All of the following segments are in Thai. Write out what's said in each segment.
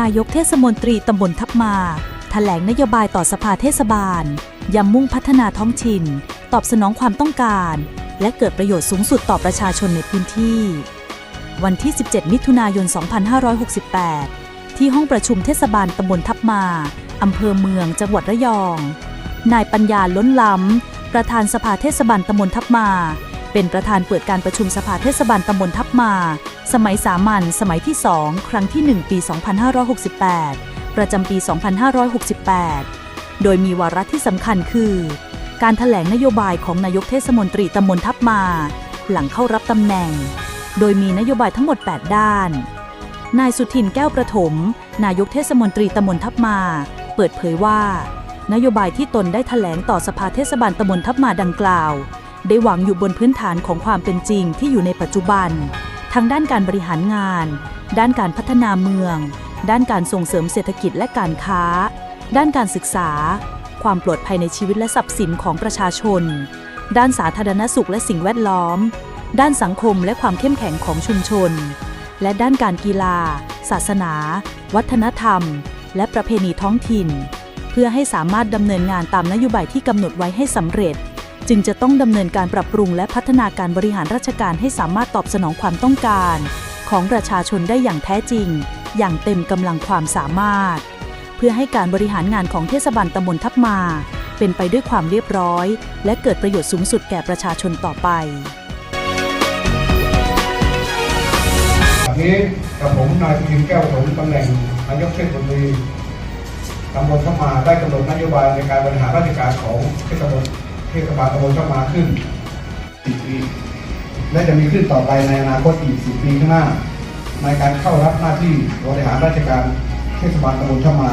นายกเทศมนตรีตำบลทับมาแถลงนโยบายต่อสภาเทศบาลย้ำมุ่งพัฒนาท้องถิ่น ตอบสนองความต้องการ และเกิดประโยชน์สูงสุดต่อประชาชนในพื้นที่ วันที่ 17 มิถุนายน 2568 ที่ห้องประชุมเทศบาลตำบลทับมาอำเภอเมืองจังหวัดระยอง นายปัญญาล้นล้ำ ประธานสภาเทศบาลตำบลทับมา เป็นประธานเปิดการประชุมสภาเทศบาลตำบลทับมา สมัยสามัญสมัยที่ 2 ครั้งที่ 1 ปี 2568 ประจำปี 2568 โดยมีวาระที่สำคัญคือ การถแถลงนโยบายของนายกเทศมนตรีตำบลทับมา หลังเข้ารับตำแหน่ง โดยมีนโยบายทั้งหมด 8 ด้าน นายสุทินแก้วประถม นายกเทศมนตรีตำบลทับมา เปิดเผยว่านโยบายที่ตนได้ถแถลงต่อสภาเทศบาลตำบลทับมาดังกล่าว ได้หวังอยู่บนพื้นฐานของความเป็นจริงที่อยู่ในปัจจุบัน ทั้งด้านการบริหารงาน ด้านการพัฒนาเมือง ด้านการส่งเสริมเศรษฐกิจและการค้า ด้านการศึกษา ความปลอดภัยในชีวิตและทรัพย์สินของประชาชน ด้านสาธารณสุขและสิ่งแวดล้อม ด้านสังคมและความเข้มแข็งของชุมชน และด้านการกีฬา ศาสนา วัฒนธรรม และประเพณีท้องถิ่น เพื่อให้สามารถดำเนินงานตามนโยบายที่กำหนดไว้ให้สำเร็จ จึงจะต้องดำเนินการปรับปรุงและพัฒนาการบริหารราชการให้สามารถตอบสนองความต้องการ ของประชาชนได้อย่างแท้จริง อย่างเต็มกำลังความสามารถ เพื่อให้การบริหารงานของเทศบาลตำบลทับมา เป็นไปด้วยความเรียบร้อย และเกิดประโยชน์สูงสุดแก่ประชาชนต่อไปนี้กับผมนายพิมแก้วผมตำแหน่งนายกเทศมนตรีตำบลเข้ามาได้กำหนดนโยบายในการบริหารราชการของเทศบาล เทศบาลตำบลเข้ามาขึ้น 10 ปี และจะมีขึ้นต่อไปในอนาคตอีก 10 ปีข้างหน้า ในการเข้ารับหน้าที่บริหารราชการเทศบาลตำบลเข้ามา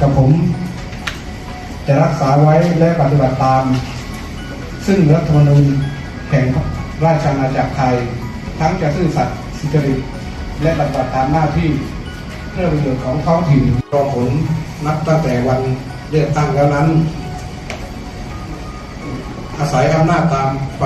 กับผม จะรักษาไว้และปฏิบัติตาม ซึ่งรัฐธรรมนูญแห่งราชอาณาจักรไทย ทั้งจะซื่อสัตย์สุจริตและปฏิบัติตามหน้าที่เพื่อประโยชน์ของท้องถิ่นรอผลนับตั้งแต่วันเลือกตั้งแล้วนั้น อาศัยอำนาจตามความ